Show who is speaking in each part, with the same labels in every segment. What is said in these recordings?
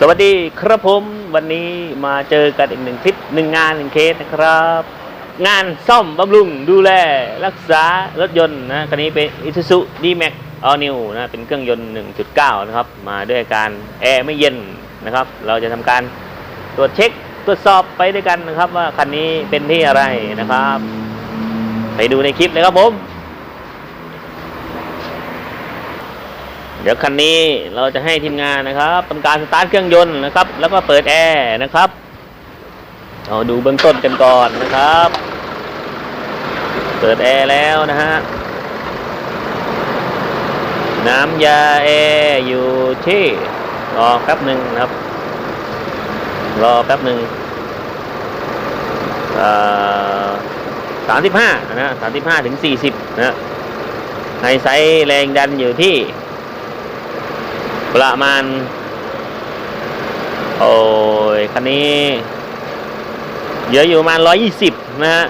Speaker 1: สวัสดีครับผมวันนี้มาเจอกันอีกหนึ่งคลิปหนึ่งงานหนึ่งเคสนะครับ งานซ่อมบำรุงดูแลรักษารถยนต์นะคันนี้เป็น Isuzu D-Max All New นะเป็นเครื่องยนต์ 1.9 นะครับ มาด้วยการแอร์ไม่เย็นนะครับ เราจะทำการตรวจเช็คตรวจสอบไปด้วยกันนะครับ ว่าคันนี้เป็นที่อะไรนะครับ ไปดูในคลิปเลยครับผม เดี๋ยวคันนี้เราจะให้ทีมงานนะครับทำการสตาร์ทเครื่องยนต์นะครับ แล้วก็เปิดแอร์นะครับเอาดูเบื้องต้นกันก่อนนะครับ เปิดแอร์แล้วนะฮะน้ำยาแอร์อยู่ที่รอแป๊บหนึ่งนะครับ รอแป๊บหนึ่งสามสิบห้านะสามสิบห้าถึงสี่สิบนะไฮไซส์แรงดันอยู่ที่ ประมาณ โอ้ย คันนี้ เยอะอยู่ประมาณร้อยยี่สิบนะฮะ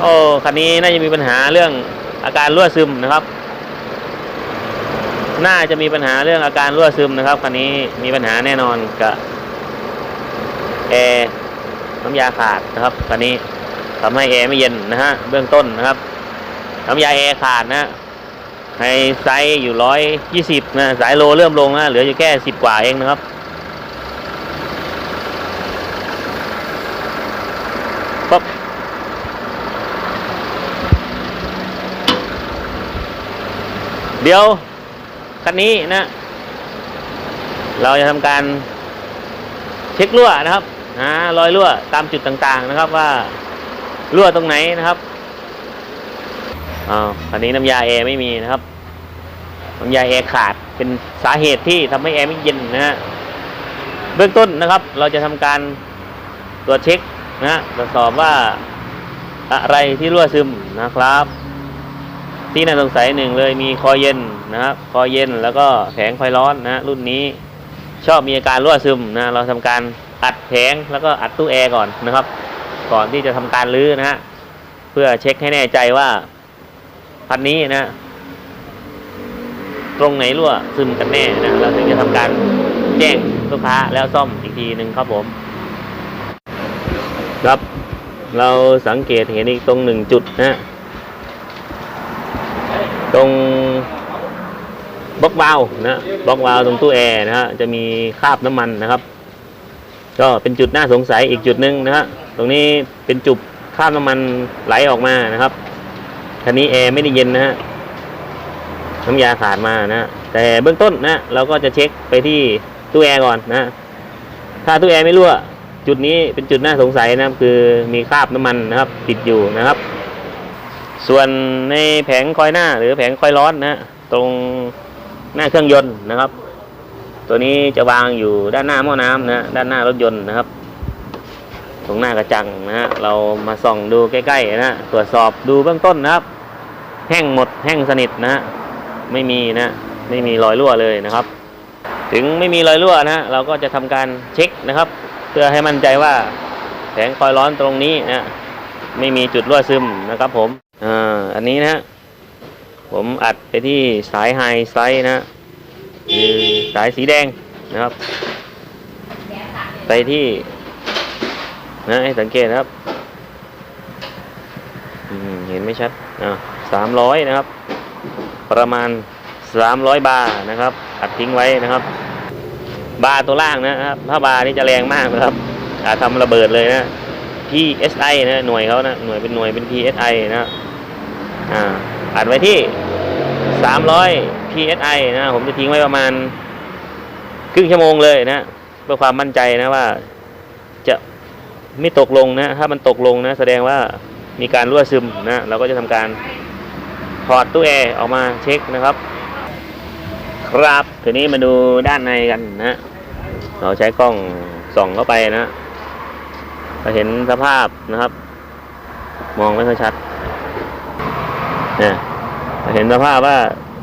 Speaker 1: โอ้ คันนี้น่าจะมีปัญหาเรื่องอาการรั่วซึมนะครับ น่าจะมีปัญหาเรื่องอาการรั่วซึมนะครับ คันนี้มีปัญหาแน่นอนกับแอร์น้ำยาขาดนะครับคันนี้ทำให้แอร์ไม่เย็นนะฮะ เบื้องต้นนะครับ น้ำยาแอร์ขาดนะ ไฮไซส์อยู่ร้อยยี่สิบนะ สายโลเริ่มลงนะเหลืออยู่แค่สิบกว่าเองนะครับปั๊บเดี๋ยว คันนี้นะ เราจะทำการเช็ครั่วนะครับหารอยรั่วตามจุดต่างๆนะครับว่ารั่วตรงไหนนะครับ อ้าวอันนี้น้ำยาแอร์ไม่มีนะครับ น้ำยาแอร์ขาดเป็นสาเหตุที่ทำให้แอร์ไม่เย็นนะฮะเบื้องต้นนะครับ เราจะทำการตรวจเช็คนะตรวจสอบว่าอะไรที่รั่วซึมนะครับ ที่น่าสงสัยหนึ่งเลยมีคอยเย็นนะครับคอยเย็นแล้วก็แผงคอยร้อนนะฮะรุ่นนี้ชอบมีอาการรั่วซึมนะเราทำการอัดแผงแล้วก็อัดตู้แอร์ก่อนนะครับ ก่อนที่จะทำการรื้อนะฮะเพื่อเช็คให้แน่ใจว่า พันนี้นะ ตรงไหนรั่วซึมกันแน่นะเราถึงจะทำการแจ้งลูกค้าแล้วซ่อมอีกทีหนึ่งครับผม ครับเราสังเกตเห็นอีกตรงหนึ่งจุดนะ ตรงบล็อกวาล์นะบล็อกวาล์ตรงตู้แอร์นะฮะจะมีคราบน้ำมันนะครับ ก็เป็นจุดน่าสงสัยอีกจุดหนึ่งนะฮะตรงนี้เป็นจุดคราบน้ำมันไหลออกมานะครับ คันนี้แอร์ไม่ได้เย็นนะฮะน้ำยาขาดมานะแต่เบื้องต้นนะเราก็จะเช็คไปที่ตู้แอร์ก่อนนะถ้าตู้แอร์ไม่รั่ว จุดนี้เป็นจุดน่าสงสัยนะครับ คือมีคราบน้ำมันนะครับ ติดอยู่นะครับ ส่วนในแผงคอยหน้า หรือแผงคอยร้อนนะตรงหน้าเครื่องยนต์นะครับ ตัวนี้จะวางอยู่ด้านหน้าหม้อน้ำนะด้านหน้ารถยนต์นะครับ ตรงหน้ากระจังนะฮะเรามาส่องดูใกล้ๆนะตรวจสอบดูเบื้องต้นนะครับ แห้งหมดแห้งสนิทนะ ไม่มีนะไม่มีรอยรั่วเลยนะครับ ถึงไม่มีรอยรั่วนะเราก็จะทำการเช็คนะครับ เพื่อให้มั่นใจว่าแผงคอยร้อนตรงนี้นะไม่มีจุดรั่วซึมนะครับ ผมอ่าอันนี้นะผมอัดไปที่สายไฮไซส์นะคือสายสีแดงนะครับ ไปที่นะให้สังเกตนะครับเห็นไม่ชัดอ่า สามร้อยนะครับ ประมาณสามร้อยบาร์นะครับอัดทิ้งไว้นะครับ บาร์ตัวล่างนะครับถ้าบาร์นี่จะแรงมากนะครับอาจทำระเบิดเลยนะ PSI นะหน่วยเขานะหน่วยเป็นหน่วยเป็น PSI นะอ่าอัดไว้ที่ 300 PSI นะผมจะทิ้งไว้ประมาณครึ่งชั่วโมงเลยนะเพื่อความมั่นใจนะว่าจะไม่ตกลงนะ ถ้ามันตกลงนะ แสดงว่ามีการรั่วซึมนะ เราก็จะทำการ ถอดตู้แอร์ออกมาเช็คนะครับ ครับทีนี้มาดูด้านในกันนะเราใช้กล้องส่องเข้าไปนะเราเห็นสภาพนะครับ มองไม่ค่อยชัดเนี่ยเราเห็นสภาพว่า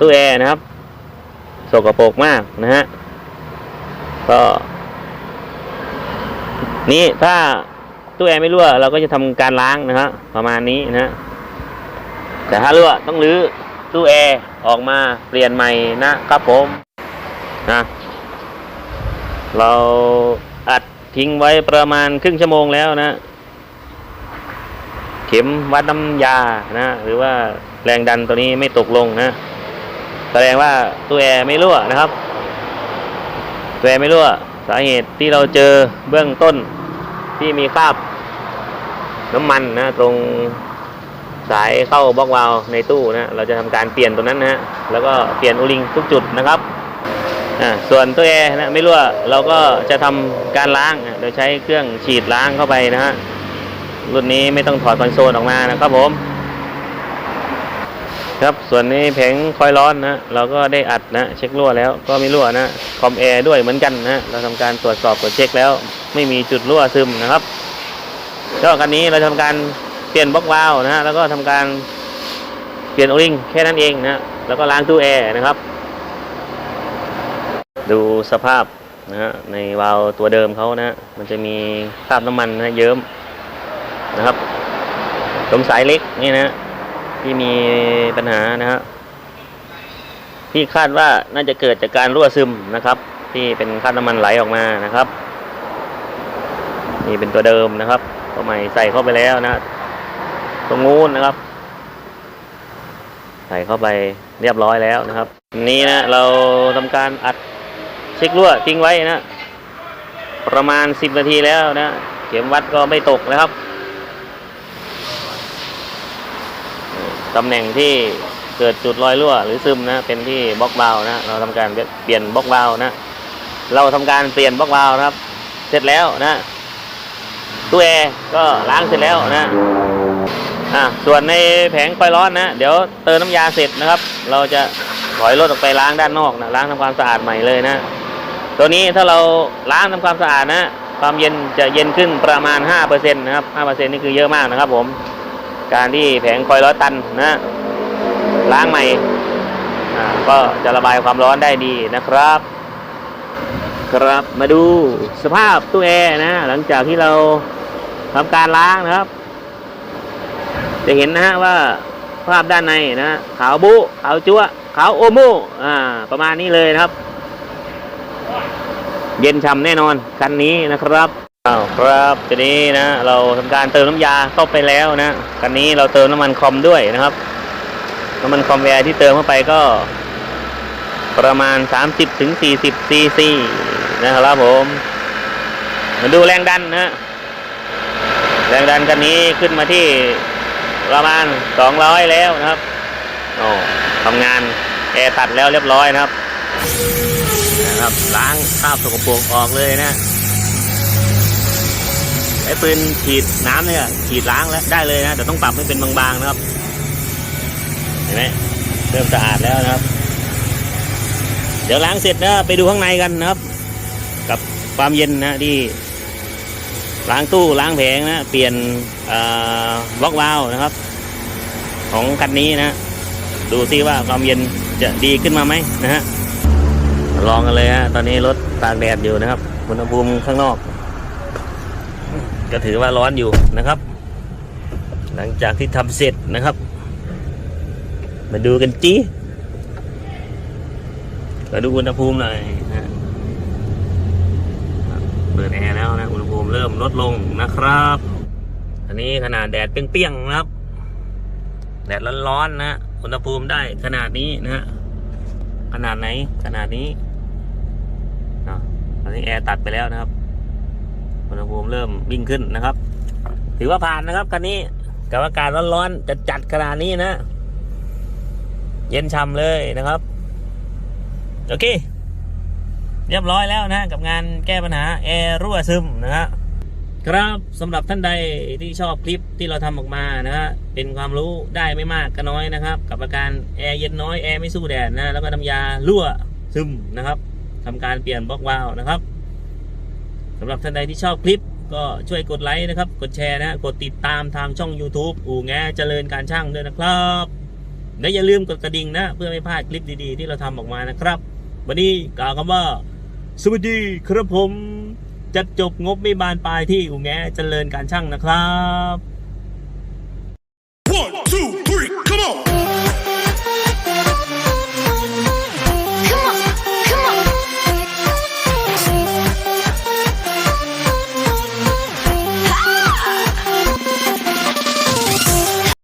Speaker 1: ตู้แอร์นะครับสกปรกมากนะฮะก็นี่ถ้าตู้แอร์ไม่รั่ว เราก็จะทำการล้างนะครับประมาณนี้นะฮะ แต่ถ้ารั่วต้องรื้อตู้แอร์ออกมาเปลี่ยนใหม่นะครับผมนะเราอัดทิ้งไว้ประมาณครึ่งชั่วโมงแล้วนะ เข็มวัดน้ำยานะหรือว่าแรงดันตัวนี้ไม่ตกลงนะแสดงว่าตัวแอร์ไม่รั่วนะครับตัวแอร์ไม่รั่ว สาเหตุที่เราเจอเบื้องต้นที่มีคราบน้ำมันนะตรง สายเข้าบล็อกวาลในตู้นะเราจะทำการเปลี่ยนตัวนั้นนะแล้วก็เปลี่ยนโอลิงทุกจุดนะครับอ่าส่วนตัวแอร์นะไม่รั่วเราก็จะทำการล้างโดยใช้เครื่องฉีดล้างเข้าไปนะฮะรุ่นนี้ไม่ต้องถอดคอนโซลออกมานะครับผม ครับส่วนนี้แผงคอยร้อนนะเราก็ได้อัดนะเช็ครั่วแล้วก็ไม่รั่วนะคอมแอร์ด้วยเหมือนกันนะเราทำการตรวจสอบตรวจเช็คแล้ว ไม่มีจุดรั่วซึมนะครับก็คันนี้เราทำการ เปลี่ยนบล็อกวาล์วนะฮะแล้วก็ทำการเปลี่ยนโอลิงแค่นั้นเองนะแล้วก็ล้างตู้แอร์นะครับ ดูสภาพนะฮะในวาล์วตัวเดิมเขานะฮะมันจะมีคราบน้ำมันนะเยิ้มนะครับตรงสายเล็กนี่นะที่มีปัญหานะฮะที่คาดว่าน่าจะเกิดจากการรั่วซึมนะครับ ที่เป็นคราบน้ำมันไหลออกมานะครับ นี่เป็นตัวเดิมนะครับตัวใหม่ใส่เข้าไปแล้วนะ รงงูนนะครับ ใส่เข้าไปเรียบร้อยแล้วนะครับ นี้นะเราทำการอัดเช็ครั่วทิ้งไว้นะ ประมาณ 10 นาทีแล้วนะเข็มวัดก็ไม่ตกนะครับตำแหน่งที่เกิดจุดรอยรั่ว หรือซึมนะเป็นที่บล็อกวาล์วนะเราทำการเปลี่ยนบล็อกวาล์วนะเราทำการเปลี่ยนบล็อกวาล์วนะครับ เสร็จแล้วนะตู้แอร์ก็ล้างเสร็จแล้วนะ อะส่วนในแผงไฟร้อนนะ เดี๋ยวเติมน้ำยาเสร็จนะครับ เราจะถอยรถออกไปล้างด้านนอกนะล้างทำความสะอาดใหม่เลยนะ ตัวนี้ถ้าเราล้างทำความสะอาดนะ ความเย็นจะเย็นขึ้นประมาณ5%นะครับ5%นี่คือเยอะมากนะครับ ผม การที่แผงคอยร้อนตันนะล้างใหม่ก็จะระบายความร้อนได้ดีนะครับ ครับมาดูสภาพตู้แอร์นะ หลังจากที่เราทำการล้างนะครับ จะเห็นนะฮะว่าภาพด้านในนะขาวบุขาวจั๊วขาวโอโมอ่าประมาณนี้เลยนะครับ เย็นฉ่ำแน่นอนคันนี้นะครับอ้าวครับทีนี้นะเราทำการเติมน้ำยาเข้าไปแล้วนะคันนี้เราเติมน้ำมันคอมด้วยนะครับน้ำมันคอมแวร์ที่เติมเข้าไปก็ ประมาณ 30ถึง40ซีซีนะครับผมมาดูแรงดันนะแรงดันคันนี้ขึ้นมาที่ ประมาณ 200 แล้วนะครับโอ้ทำงานแอร์ตัดแล้วเรียบร้อยนะครับนะครับล้างคราบสกปรกออกเลยนะไอ้ปืนฉีดน้ำเนี่ยฉีดล้างแล้วได้เลยนะแต่ต้องปรับให้เป็นบางๆนะครับ เห็นไหมเริ่มสะอาดแล้วนะครับ เดี๋ยวล้างเสร็จนะไปดูข้างในกันนะครับ กับความเย็นนะที่ ล้างตู้ล้างแผงนะ เปลี่ยนบล็อกวาล์วนะครับ ของคันนี้นะ ดูซิว่าความเย็นจะดีขึ้นมาไหมนะฮะลองกันเลยฮะตอนนี้รถตากแดดอยู่นะครับอุณหภูมิข้างนอก ก็ถือว่าร้อนอยู่นะครับ หลังจากที่ทำเสร็จนะครับ มาดูกันจีมาดูอุณหภูมิหน่อย เปิดแอร์แล้วนะอุณหภูมิเริ่มลดลงนะครับ อันนี้ขนาดแดดเปรี้ยงๆนะครับ แดดร้อนๆนะอุณหภูมิได้ขนาดนี้นะขนาดไหน ขนาดนี้อะตอนนี้แอร์ตัดไปแล้วนะครับอุณหภูมิเริ่มวิ่งขึ้นนะครับ ถือว่าผ่านนะครับคันนี้กับอากาศร้อนๆจะจัดขนาดนี้นะ เย็นช่ำเลยนะครับ โอเค เรียบร้อยแล้วนะกับงานแก้ปัญหาแอร์รั่วซึมนะฮะครับสำหรับท่านใดที่ชอบคลิปที่เราทำออกมานะฮะเป็นความรู้ได้ไม่มากก็น้อยนะครับ กับอาการแอร์เย็นน้อยแอร์ไม่สู้แดดนะแล้วก็น้ำยารั่วซึมนะครับทำการเปลี่ยนบล็อกวาล์วนะครับสำหรับท่านใดที่ชอบคลิปก็ช่วยกดไลค์นะครับ กดแชร์นะกดติดตามทางช่อง YouTube อู่แงเจริญการช่างด้วยนะครับและอย่าลืมกดกระดิ่งนะ เพื่อไม่พลาดคลิปดีๆ ที่เราทำออกมานะครับ วันนี้กล่าวคำว่า สวัสดีครับผมจะจบงบไม่บานปลายที่อู่แงเจริญการช่างนะครับ One, two,